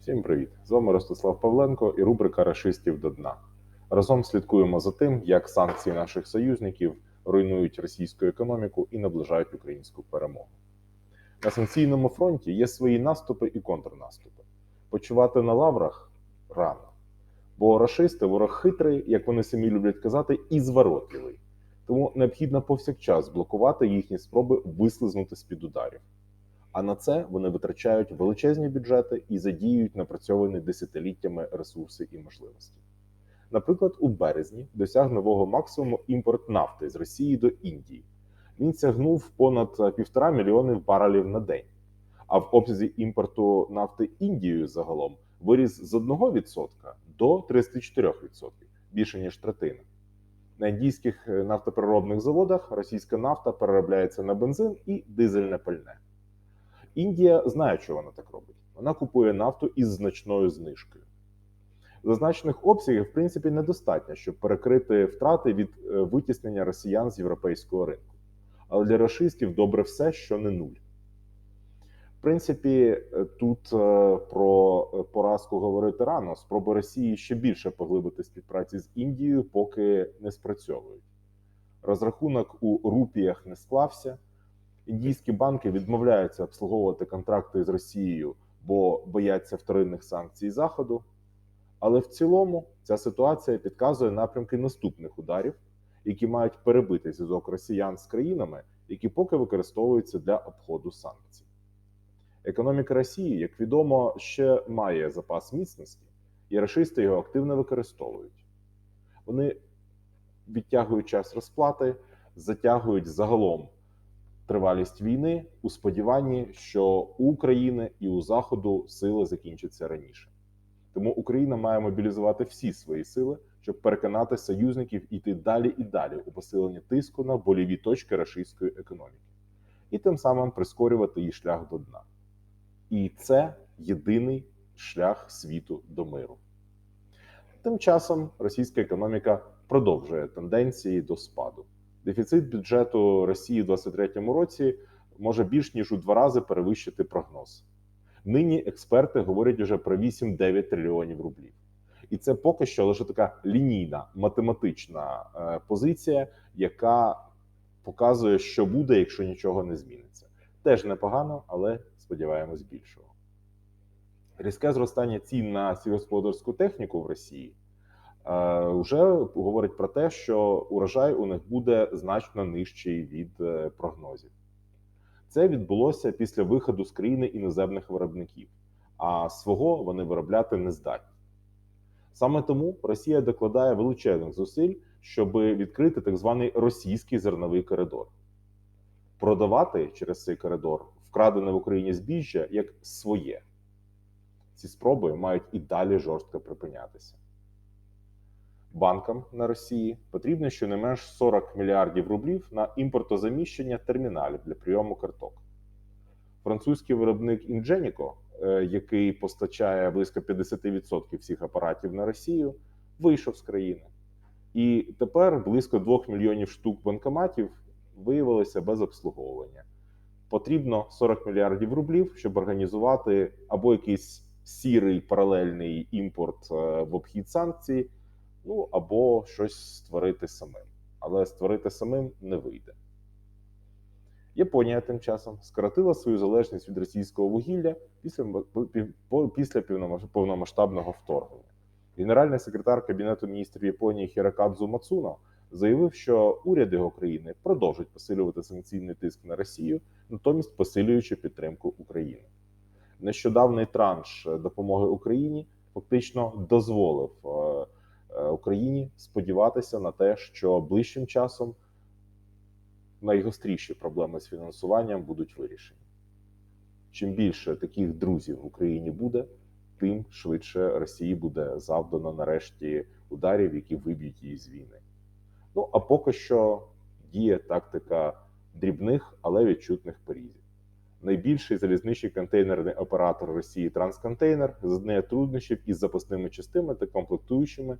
Всім привіт! З вами Ростислав Павленко і рубрика Рашистів до дна. Разом слідкуємо за тим, як санкції наших союзників руйнують російську економіку і наближають українську перемогу. На санкційному фронті є свої наступи і контрнаступи. Почувати на лаврах рано. Бо рашисти ворог хитрий, як вони самі люблять казати, і зворотливий. Тому необхідно повсякчас блокувати їхні спроби вислизнути з-під ударів. А на це вони витрачають величезні бюджети і задіюють напрацьовані десятиліттями ресурси і можливості. Наприклад, у березні досяг нового максимуму імпорт нафти з Росії до Індії. Він сягнув понад півтора мільйони барелів на день. А в обсязі імпорту нафти Індією загалом виріс з 1% до 34%, більше ніж третина. На індійських нафтопереробних заводах російська нафта переробляється на бензин і дизельне пальне. Індія знає, що вона так робить. Вона купує нафту із значною знижкою. Зазначених обсягів, в принципі, недостатньо, щоб перекрити втрати від е, витіснення росіян з європейського ринку. Але для рашистів добре все, що не нуль. В принципі, е, тут е, про поразку говорити рано. Спроби Росії ще більше поглибити співпраці з Індією, поки не спрацьовують. Розрахунок у рупіях не склався. Індійські банки відмовляються обслуговувати контракти з Росією, бо бояться вторинних санкцій Заходу. Але в цілому ця ситуація підказує напрямки наступних ударів, які мають перебити зв'язок росіян з країнами, які поки використовуються для обходу санкцій. Економіка Росії, як відомо, ще має запас міцності, і рашисти його активно використовують. Вони відтягують час розплати, затягують загалом тривалість війни у сподіванні, що у України і у Заходу сили закінчаться раніше. Тому Україна має мобілізувати всі свої сили, щоб переконати союзників іти далі і далі у посиленні тиску на боліві точки рашистської економіки, і тим самим прискорювати її шлях до дна. І це єдиний шлях світу до миру. Тим часом російська економіка продовжує тенденції до спаду. Дефіцит бюджету Росії у 2023 році може більш ніж у два рази перевищити прогноз. Нині експерти говорять уже про 8-9 трильйонів рублів. І це поки що лише така лінійна математична е, позиція, яка показує, що буде, якщо нічого не зміниться. Теж непогано, але сподіваємось більшого. Різке зростання цін на сільськогосподарську техніку в Росії вже говорить про те, що урожай у них буде значно нижчий від е, прогнозів. Це відбулося після виходу з країни іноземних виробників, а свого вони виробляти не здатні. Саме тому Росія докладає величезних зусиль, щоб відкрити так званий російський зерновий коридор, продавати через цей коридор вкрадене в Україні збіжжя як своє. Ці спроби мають і далі жорстко припинятися банкам на Росії потрібно щонайменш 40 мільярдів рублів на імпортозаміщення терміналів для прийому карток. Французький виробник Ingenico, е, який постачає близько 50% всіх апаратів на Росію, вийшов з країни. І тепер близько 2 мільйонів штук банкоматів виявилося без обслуговування. Потрібно 40 мільярдів рублів, щоб організувати або якийсь сірий паралельний імпорт е, в обхід санкцій, ну або щось створити самим. Але створити самим не вийде. Японія тим часом скоротила свою залежність від російського вугілля після після повномасштабного вторгнення. Генеральний секретар Кабінету міністрів Японії Хірокадзу Мацуно заявив, що уряд його країни продовжить посилювати санкційний тиск на Росію, натомість посилюючи підтримку України. Нещодавний транш допомоги Україні фактично дозволив Е, Україні сподіватися на те, що ближчим часом найгостріші проблеми з фінансуванням будуть вирішені. Чим більше таких друзів в Україні буде, тим швидше Росії буде завдано нарешті ударів, які виб'ють її з війни. Ну а поки що діє тактика дрібних, але відчутних порізів найбільший залізничний контейнерний оператор Росії Трансконтейнер зазнає труднощів із запасними частинами та комплектуючими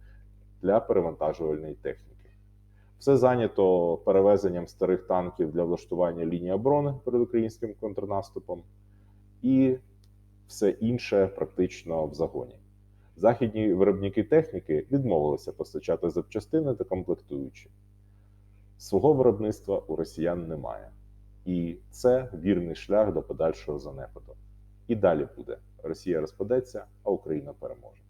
для перевантажувальної техніки. Все зайнято перевезенням старих танків для влаштування лінії оборони перед українським контрнаступом, і все інше практично в загоні. Західні виробники техніки відмовилися постачати запчастини та комплектуючі. Свого виробництва у росіян немає, і це вірний шлях до подальшого занепаду. І далі буде: Росія розпадеться, а Україна переможе.